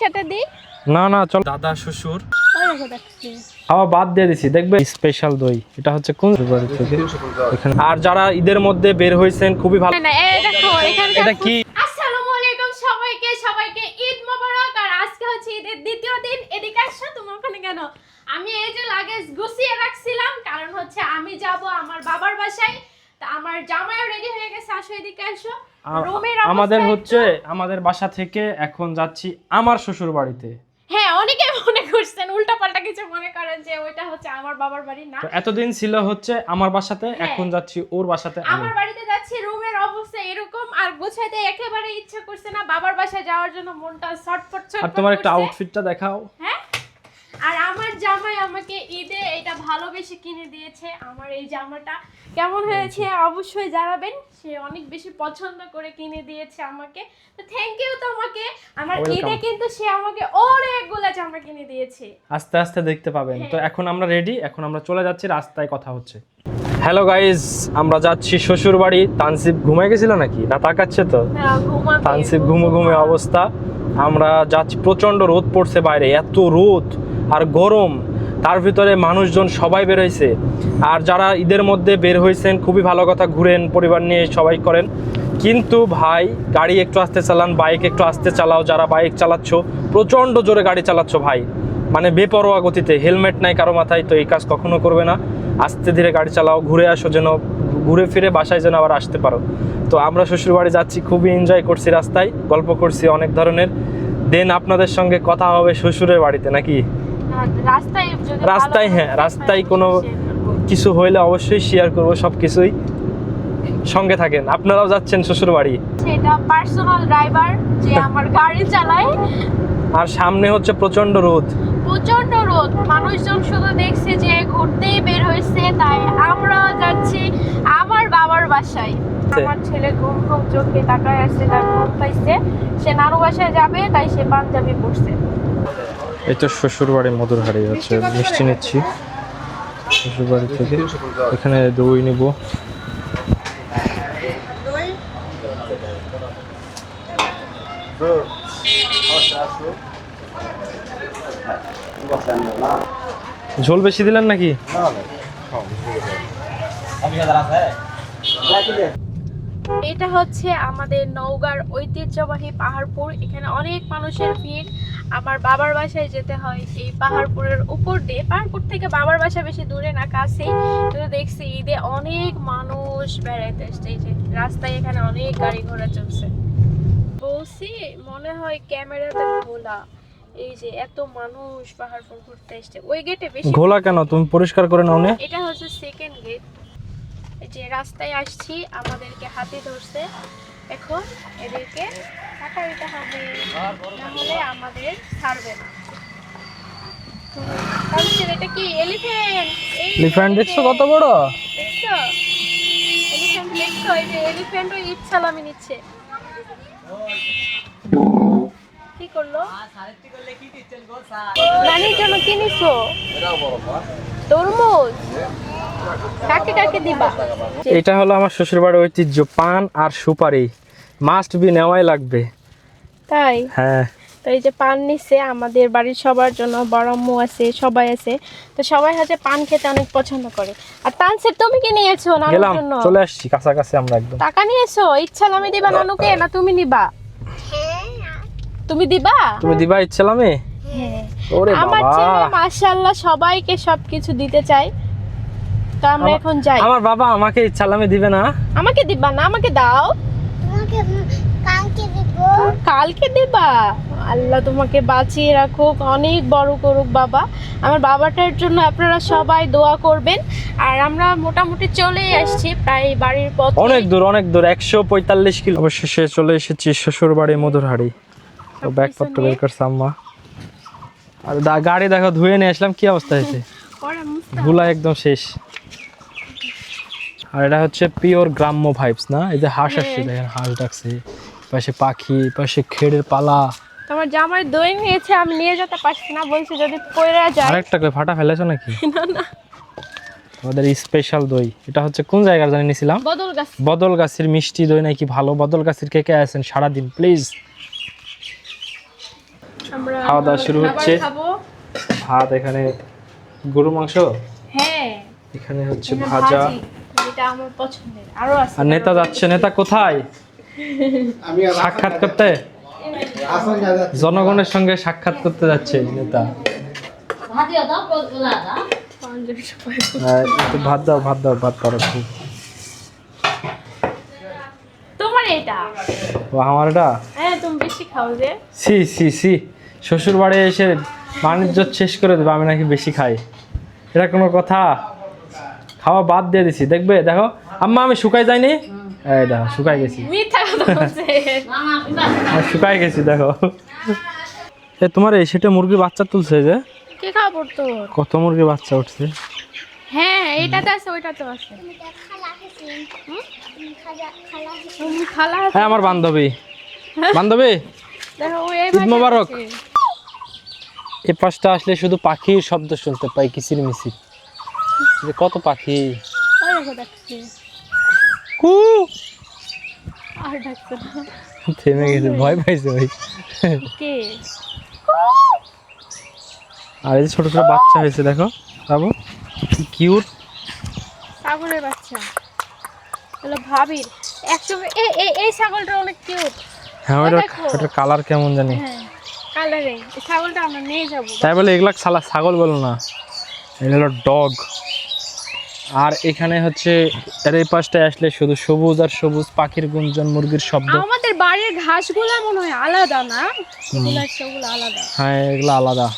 সাথে দিই? না না চল। দাদা শ্বশুর। ওই খাওয়া বাদ দিয়ে দিছি দেখবে? স্পেশাল দই এটা হচ্ছে কোন থেকে আর যারা ঈদের মধ্যে বের হয়েছেন খুবই ভালো না না এই দেখো এখানে এটা কি? আসসালামু আলাইকুম সবাইকে সবাইকে ঈদ মোবারক। আর আজকে হচ্ছে ঈদের দ্বিতীয় দিন। এদিকে আসছো তোমার ওখানে কেন? আমি এই যে লাগেজ গুছিয়ে রাখছিলাম কারণ হচ্ছে আমি যাব আমার বাবার বাসায়। তা আমার জামাইও রেডি হয়ে গেছে। আসো এদিকে আসো আমাদের হচ্ছে আমাদের বাসা থেকে এখন যাচ্ছি আমার শ্বশুর বাড়িতে। হ্যাঁ অনেকে মনে করছেন উল্টা পাল্টা কিছু মনে করেন যে ওইটা হচ্ছে আমার বাবার বাড়ি না। তো এতদিন ছিল হচ্ছে আমার বাসাতে হ্যাঁ। এখন যাচ্ছি ওর বাসাতে আমার বাড়িতে যাচ্ছি রুমের অবস্থা এরকম আর গোছাইতে একেবারে ইচ্ছা করছে না বাবার বাসায় যাওয়ার জন্য মনটা ছটফট আর তোমার একটা আউটফিটটা দেখাও। হ্যাঁ? আর আমার জামাই আমাকে ঈদে এটা ভালোবেসে কিনে দিয়েছে আমার এই জামাটা। কেমন হয়েছে অবশ্যই জানাবেন। সে অনেক বেশি পছন্দ করে কিনে দিয়েছে আমাকে। তো থ্যাংক ইউ তোমাকে। আমার. ঈদে কিন্তু সে আমাকে অনেকগুলো জামা কিনে দিয়েছে। আস্তে আস্তে দেখতে পাবেন। তো হ্যাঁ। এখন আমরা রেডি এখন আমরা চলে যাচ্ছি রাস্তায় কথা হচ্ছে। হ্যালো গাইজ আমরা যাচ্ছি শ্বশুর বাড়ি তানসিব ঘুমাই গেছিল নাকি? না তাকাচ্ছে তো? তানসিব ঘুমো ঘুমে অবস্থা। আমরা যাচ্ছি প্রচণ্ড রোদ পড়ছে বাইরে এত রোদ আর গরম। তার ভিতরে মানুষজন সবাই বের হয়েছে। আর যারা ঈদের মধ্যে বের হয়েছেন, খুবই ভালো কথা, ঘুরেন, পরিবার নিয়ে সবাই করেন। কিন্তু ভাই, গাড়ি একটু আস্তে চালান, বাইক একটু আস্তে চালাও, যারা বাইক চালাচ্ছ, প্রচণ্ড জোরে গাড়ি চালাচ্ছ ভাই। মানে বেপরোয়া গতিতে, হেলমেট নাই কারও মাথায়, তো এই কাজ কখনো করবে না। আস্তে ধীরে গাড়ি চালাও, ঘুরে আসো যেন, ঘুরে ফিরে বাসায় যেন আবার আসতে পারো। তো আমরা শ্বশুরবাড়ি যাচ্ছি, খুবই এনজয় করছি রাস্তায়, গল্প করছি অনেক ধরনের। দেন আপনাদের সঙ্গে কথা হবে শ্বশুরের বাড়িতে, নাকি? রাস্তায় রাস্তায় হ্যাঁ রাস্তায় কোনো কিছু হইলে অবশ্যই শেয়ার করব সব কিছুই সঙ্গে থাকেন। আপনারাও যাচ্ছেন শ্বশুর বাড়ি সেটা পার্সোনাল ড্রাইভার যে আমার গাড়ি চালায়। আর সামনে হচ্ছে প্রচণ্ড রোদ। প্রচণ্ড রোদ। মানুষজন শুধু দেখছে যে ঘুরতেই বের হয়েছে তাই আমরাও যাচ্ছি আমার বাবার বাসায়। আমার ছেলে ঘুম ঘুম চোখে তাকায় আছে তার ঘুম পাইছে। সে নানু বাসায় যাবে তাই সে পাঞ্জাবি পরছে। এই তো মধুর হাড়ি হচ্ছে। মিষ্টি নিচ্ছি। শ্বশুর বাড়ি থেকে। এখানে দই নিব। ঝোল বেশি দিলেন নাকি? এটা হচ্ছে আমাদের নওগাঁর ঐতিহ্যবাহী পাহাড়পুর। এখানে অনেক মানুষের ভিড়। আমার বাবার বাসায় যেতে হয় এই পাহাড়পুরের উপর দিয়ে। পাহাড়পুর থেকে বাবার বাসা বেশি দূরে না কাছেই। কিন্তু দেখছি ঈদে অনেক মানুষ বেড়াইতে এসছে এই যে রাস্তায় এখানে অনেক গাড়ি ঘোড়া চলছে। বলছি মনে হয় ক্যামেরাতে ভোলা এই যে এত মানুষ পাহাড়পুর ঘুরতে এসছে ওই গেটে বেশি ঘোলা কেন? তুমি পরিষ্কার করে নাও নে। এটা হচ্ছে সেকেন্ড গেট যে রাস্তায় আসছি আমাদেরকে হাতে ধরছে। এখন এদেরকে টাকা দিতে হবে না হলে আমাদের ছাড়বে না। এটা কি? এলিফ্যান্ট এলিফ্যান্ট দেখছ কত বড়? দেখছ? এলিফ্যান্ট দেখছ? এই যে এলিফ্যান্টও ঈদ সালামি নিচ্ছে। কি করল? নানির জন্য কি নিছো? তরমুজ? কাকে কাকে দিবা? এটা হলো আমার শ্বশুর বাড়ির ঐতিহ্য পান আর সুপারি। মাস্ট বি নেওয়াই লাগবে। তাই? হ্যাঁ। তো এই যে পান নিচ্ছে আমাদের বাড়ির সবার জন্য বড় আম্মু আছে সবাই আছে। তো সবাই হচ্ছে পান খেতে অনেক পছন্দ করে। আর তানসির তুমি কি নিয়েছো নানুর গেলাম জন্য? চলে আসছি কাছাকাছি আমরা একদম। টাকা নিয়েছো? ইচ্ছা আমি দিবা নানুকে না তুমি নিবা? তুমি দিবা? তুমি দিবা ইচ্ছালামে হ্যাঁ। ওরে আমার ছেলে মাশাআল্লাহ সবাইকে সবকিছু দিতে চাই তো আমরা এখন যাই। আমার বাবা আমাকে ইচ্ছালামে দিবে না। আমাকে দিবা না আমাকে দাও। কালকে দিবা। আল্লাহ তোমাকে বাঁচিয়ে রাখুক অনেক বড় করুক বাবা। আমার বাবাটার জন্য আপনারা সবাই দোয়া করবেন। আর আমরা মোটামুটি চলে আসছি প্রায় বাড়ির পথ। অনেক দূর অনেক দূর একশো পঁয়তাল্লিশ কিলো। অবশেষে চলে এসেছি শ্বশুর বাড়ি মধুরহাড়ি। তো ব্যাগপত্র বের করছে আম্মা। আর গাড়ি দেখো ধুয়ে নিয়ে আসলাম কি অবস্থা হয়েছে? ধুলা একদম শেষ। আর এটা হচ্ছে পিওর গ্রাম্য ভাইবস না? এই যে হাঁস আসছে দেখেন হাঁস ডাকছে। পাশে পাখি পাশে খেড়ের পালা। তোমার জামাই দই নিয়েছে আমি নিয়ে যেতে পারছি না বলছি যদি পয়রা যায়। আরেকটা করে ফাটা ফেলেছো নাকি? না না। আমাদের স্পেশাল দই। এটা হচ্ছে কোন জায়গার জানি নিয়েছিলাম বদল গাছ। বদল গাছের মিষ্টি দই নাকি ভালো? বদল গাছের কে কে আছেন সারাদিন প্লিজ আমরা খাওয়া দাওয়া শুরু হচ্ছে। ভাত এখানে গরু মাংস? হ্যাঁ। এখানে হচ্ছে ভাজি। এটা আমার পছন্দের আরও আছে। আর নেতা যাচ্ছে নেতা কোথায়? আমি সাক্ষাৎ করতে? জনগণের সঙ্গে সাক্ষাৎ করতে যাচ্ছে নেতা। পাঞ্জাবি সবাই আর একটু ভাত দাও ভাত দাও ভাত পারো খুব তোমার এটা? ও আমার এটা? হ্যাঁ তুমি বেশি খাও যে। সি সি সি। শ্বশুর বাড়ি এসে বাণিজ্য শেষ করে দেবে আমি নাকি বেশি খাই। এটা কোনো কথা? খাওয়া বাদ দিয়ে দিছি দেখবে? দেখো আম্মা আমি শুকাই যাইনি। এই দেখো শুকাই গেছি। মিথ্যা কথা বলছে। আমি শুকাই গেছি দেখো। এ তোমার এই সেটা মুরগি বাচ্চা তুলছে যে? কে খাবার তোর? কত মুরগি বাচ্চা উঠছে? হ্যাঁ এইটাতে আছে ওইটাতে আছে। হুম? তুমি খালা আছে। হ্যাঁ আমার বান্ধবী। বান্ধবী? দেখো ঈদ মোবারক। এই পাশটা আসলে শুধু পাখির শব্দ শুনতে পাই কিচির মিচির যে কত পাখি? কু! আর ডাকছে না। থেমে গেছে ভয় পাইছে ভাই কে? আর এই ছোট ছোট বাচ্চা হয়েছে দেখো বাবু কি কিউট ছাগলের বাচ্চা। হলো ভাবির। একসঙ্গে এ এ- এই ছাগলটা অনেক কিউট হ্যাঁ ওটা ওটার কালার কেমন জানি। হ্যাঁ কালারে ছাগলটা আমরা নিয়ে যাব। তাই বলে এগুলা ছাগল বলো না। এটা হলো ডগ আর এখানে হচ্ছে এর এই পাশটায় আসলে শুধু সবুজ আর সবুজ পাখির গুঞ্জন মুরগির শব্দ। আমাদের বাড়ির ঘাসগুলো মনে হয় আলাদা না? সেগুলো আলাদা। হ্যাঁ এগুলো আলাদা।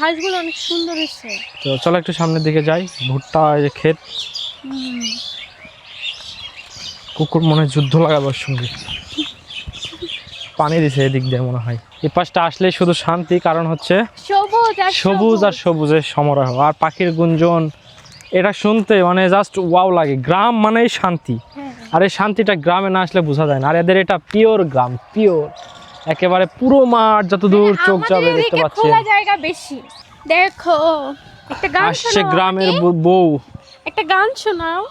ঘাসগুলো অনেক সুন্দর হচ্ছে তো চলো একটু সামনের দিকে যাই। ভুট্টা যে ক্ষেত। কুকুর মনে হয় যুদ্ধ লাগাবে সঙ্গে। পানি দিছে এদিক দিয়ে মনে হয়। এই পাশটা আসলে শুধু শান্তি কারণ হচ্ছে সবুজ আর সবুজ। আর সবুজের সমারোহ। আর পাখির গুঞ্জন এটা শুনতে মানে জাস্ট ওয়াও লাগে। গ্রাম মানেই শান্তি। হ্যাঁ আর এই শান্তিটা গ্রামে না আসলে বোঝা যায় না। আর এদের এটা পিওর গ্রাম পিওর একেবারে পুরো মাঠ যত দূর চোখ যাবে দেখতে পাচ্ছেন। খোলা জায়গা বেশি। দেখো একটা গান আসছে গ্রামের বউ- একটা গান শোনাও।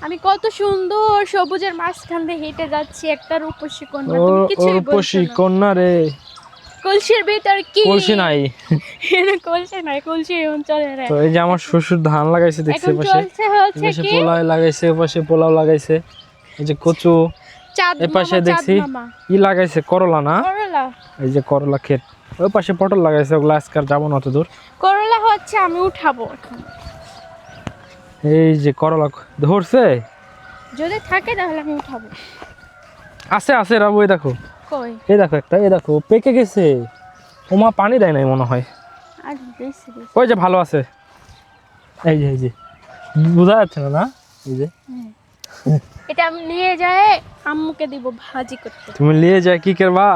আমি কত সুন্দর সবুজের মাঝখান দিয়ে হেঁটে যাচ্ছি। একটা রূপসী কন্যা। তুমি কিছুই বলছো রূপসী। কন্যা রে। কলসির ভিতর কি? কলসি নাই। কলসি নাই কলসি রে। তো এই যে আমার শ্বশুর ধান লাগাইছে পাশে চলছে হচ্ছে কি? পোলাও লাগাইছে পাশে পোলাও লাগাইছে। এই যে কচু। চাঁদ এ পাশে দেখছি ই লাগাইছে করলা না? করলা? এই যে করলা ক্ষেত। ওই পাশে পটল লাগাইছে ওগুলো আজকে আর যাব না অত দূর। করলা হচ্ছে আমি উঠাবো এই যে করলা ধরছে? যদি থাকে তাহলে আমি উঠাবো। আছে আছে রাবু এই দেখো। কই? এই দেখো একটা এই দেখো পেকে গেছে। ওমা পানি দেয় নাই মনে হয়। ওই যে ভালো আছে। এই যে এই যে। বোঝা যাচ্ছে না না? এই যে। এটা আমি নিয়ে যাই আম্মুকে দিব ভাজি করতে। তুমি নিয়ে যায় কি করবা?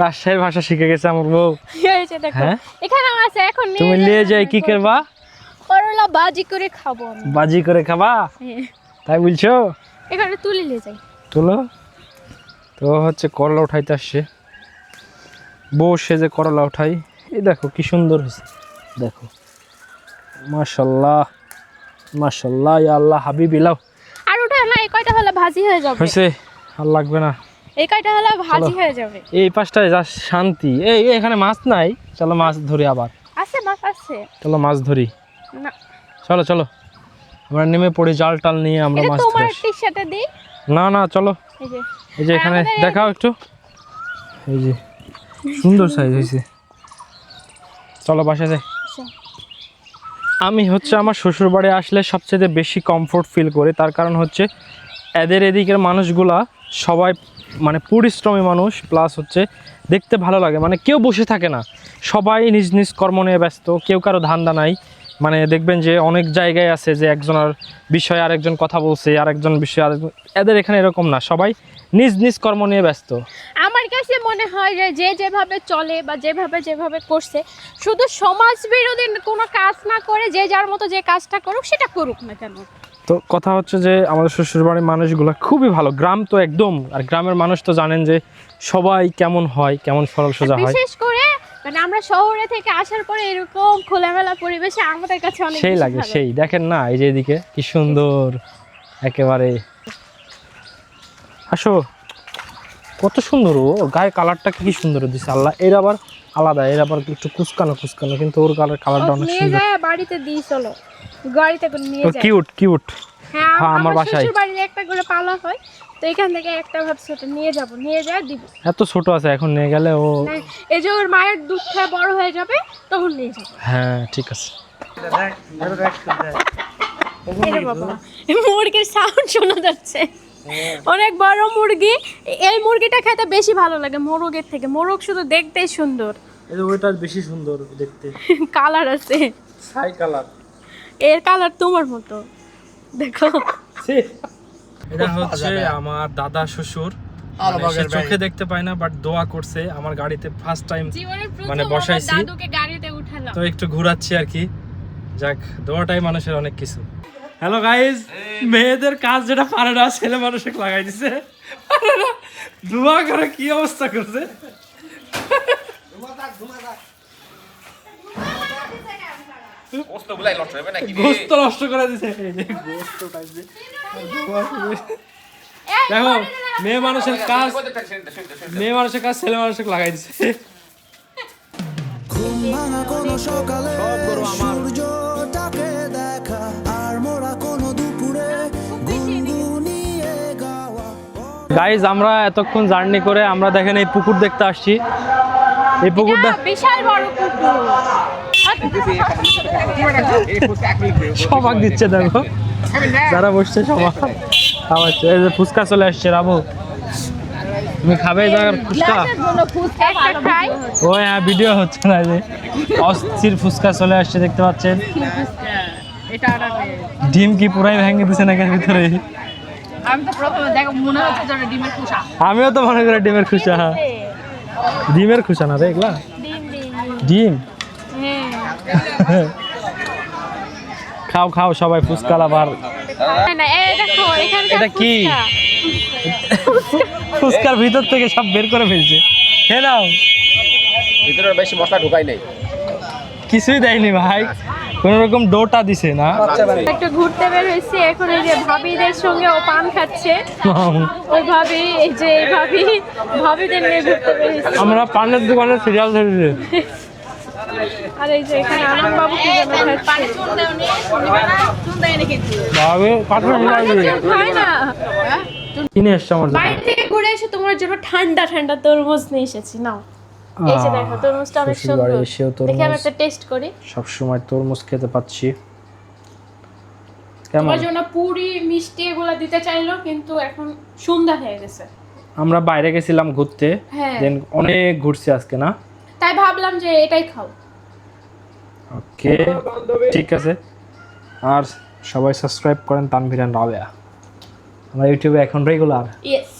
রাজশাহীর ভাষা শিখে গেছে আমার বউ। হ্যাঁ? এখানে আছে এখন তুমি নিয়ে যায় কি করবা? করলা ভাজি করে খাব আমি। বাজি করে খাবা? হ্যাঁ। তাই বলছো? এখানে তুলে নিয়ে যাই। তোলো। তো হচ্ছে করলা উঠাইতে আসছে। বউ সেজে করলা উঠাই এই দেখো কি সুন্দর হয়েছে। দেখো। মাশাল্লাহ মাশাল্লাহ ইয়া আল্লাহ হাবিবিলাও আর ওটা না এই কয়টা হলে ভাজি হয়ে যাবে? হয়েছে আর লাগবে না। এই কয়টা হলে ভাজি হয়ে যাবে? এই পাশটায় যা শান্তি। এই এখানে মাছ নাই চলো মাছ ধরি আবার। আছে মাছ আছে। চলো মাছ ধরি। না। চলো চলো। আমরা নেমে পড়ি জাল টাল নিয়ে আমরা মাছ তোমার ধরি টি শার্টে দিই? না না চলো। এই যে। এখানে দেখাও একটু। এই যে সুন্দর সাইজ হয়েছে। চলো বাসা যাই। আচ্ছা। আমি হচ্ছে আমার শ্বশুর বাড়ি আসলে সবচেয়ে বেশি কমফোর্ট ফিল করি। তার কারণ হচ্ছে এদের এদিকের মানুষগুলা সবাই মানে পরিশ্রমী মানুষ প্লাস হচ্ছে দেখতে ভালো লাগে। মানে কেউ বসে থাকে না। সবাই নিজ নিজ কর্ম নিয়ে ব্যস্ত কেউ কারও ধান্দা নাই। মানে দেখবেন যে অনেক জায়গায় আছে যে একজনের বিষয়ে আরেকজন কথা বলছে আরেকজন বিষয়ে আরেকজন এদের এখানে এরকম না। সবাই নিজ নিজ কর্ম নিয়ে ব্যস্ত। আমার কাছে মনে হয় যে যে যেভাবে চলে বা যেভাবে যেভাবে করছে শুধু সমাজ বিরোধী কোনো কাজ না করে যে যার মতো যে কাজটা করুক সেটা করুক না কেন? তো কথা হচ্ছে যে আমাদের শ্বশুরবাড়ির মানুষগুলো খুবই ভালো। গ্রাম তো একদম আর গ্রামের মানুষ তো জানেন যে সবাই কেমন হয় কেমন সরল সোজা হয়। বিশেষ করে মানে আমরা শহরে থেকে আসার পরে এরকম খোলামেলা পরিবেশে আমাদের কাছে অনেক সেই লাগে সেই। দেখেন না এই যে এদিকে কি সুন্দর একেবারে। আসো কত সুন্দর ও ওর গায়ে কালারটা কি সুন্দর দিছে আল্লাহ। এর আবার আলাদা এর আবার একটু কুচকানো কুচকানো কিন্তু ওর কালার কালারটা অনেক নিয়ে সুন্দর। বাড়িতে দিই চলো। গাড়িতে করে নিয়ে যায় কিউট কিউট হ্যাঁ আমার বাসায়। বাড়িতে একটা করে পালা হয়। তো এখান থেকে একটা ভাবছি ওটা নিয়ে যাব নিয়ে যায় দিব। এত ছোট আছে এখন নিয়ে গেলে ও এই যে ওর মায়ের দুধ খেয়ে বড় হয়ে যাবে তখন নিয়ে যাব। হ্যাঁ ঠিক আছে। এই রে বাবা মুরগির সাউন্ড শোনা যাচ্ছে। অনেক বড় মুরগি এই মুরগিটা খেতে বেশি ভালো লাগে মোরগের থেকে। মোরগ শুধু দেখতেই সুন্দর। ওইটার বেশি সুন্দর দেখতে। কালার আছে। ছাই কালারের কালার তোমার মতো। দেখো। এটা হচ্ছে আমার দাদা শ্বশুর। আর মানে সে চোখে দেখতে পায় না বাট দোয়া করছে আমার গাড়িতে ফার্স্ট টাইম মানে বসাইছি। দাদুকে গাড়িতে উঠালাম। তো একটু ঘোরাচ্ছি আর কি। যাক দোয়াটাই মানুষের অনেক কিছু। হ্যালো গাইজ মেয়েদের কাজ যেটা পারে না ছেলে মানুষকে লাগাই দিছে। ধোয়া করে কি অবস্থা করছে? গোস্ত নষ্ট করে দিছে। গোস্ত টাইপে দেখো মেয়ে মানুষের কাজ মেয়ে মানুষের কাজ ছেলে মানুষকে লাগাই দিছে। ঘুম ভাঙা কোনো সকালে সূর্যটাকে দেখা আর মোরা কোনো দুপুরে গুনগুনিয়ে গাওয়া। গাইজ আমরা এতক্ষণ জার্নি করে আমরা দেখেন এই পুকুর দেখতে আসছি। এই পুকুরটা বিশাল বড় পুকুর। সবাক দিচ্ছে দেখো। যারা বসছে সবাক। খাওয়াচ্ছে। এই যে ফুচকা চলে আসছে রাবু তুমি খাবে ফুচকা? ও হ্যাঁ ভিডিও হচ্ছে না যে। অস্থির ফুচকা চলে আসছে, দেখতে পাচ্ছেন? ডিম কি পুরাই ভেঙে দিছে এর ভিতরে? আমিও তো মনে করি ডিমের খুশা হ্যাঁ ডিমের খুশা না রে, এগুলা? ডিম। খাও খাও সবাই ফুচকা লাভার। না, না এই দেখো এখানকার এটা কি? ফুচকা। ফুচকার ভিতর থেকে সব বের করে ফেলছে। হে নাও। ভিতরে বেশি মশলা ঢুকাই নাই। কিছুই দেয়নি ভাই। কোন রকম ডোটা দিছে না। একটু ঘুরতে বের হয়েছি এখন এই যে ভাবিদের সঙ্গে ও পান খাচ্ছে। ওই ভাবি এই যে এই ভাবি ভাবিদের নিয়ে ঘুরতে বের আমরা পানের দোকানে সিরিয়াল ধরেছি। আর এই যে এখানে আনন্দ বাবু কি যেন খাচ্ছে? চুন দেওনি চুন দেয়নি কিন্তু ভাবে পাথর চুল খায় না। কিনে এসছে আমার জন্য। থেকে ঘুরে এসে তোমার জন্য ঠান্ডা ঠান্ডা তরমুজ নিয়ে এসেছি নাও। এই যে দেখো তরমুজটা অনেক সুন্দর। এসেও আমি একটা টেস্ট করি। সবসময় তরমুজ খেতে পাচ্ছি। তোমার জন্য পুরি মিষ্টি এগুলো দিতে চাইলো কিন্তু এখন সন্ধ্যা হয়ে গেছে। আমরা বাইরে গেছিলাম ঘুরতে। হ্যাঁ। দেন অনেক ঘুরছি আজকে না? তাই ভাবলাম যে এটাই খাও। ওকে ঠিক আছে। আর সবাই সাবস্ক্রাইব করেন তানভীরান রাবেয়া আমার ইউটিউবে এখন রেগুলার ইয়েস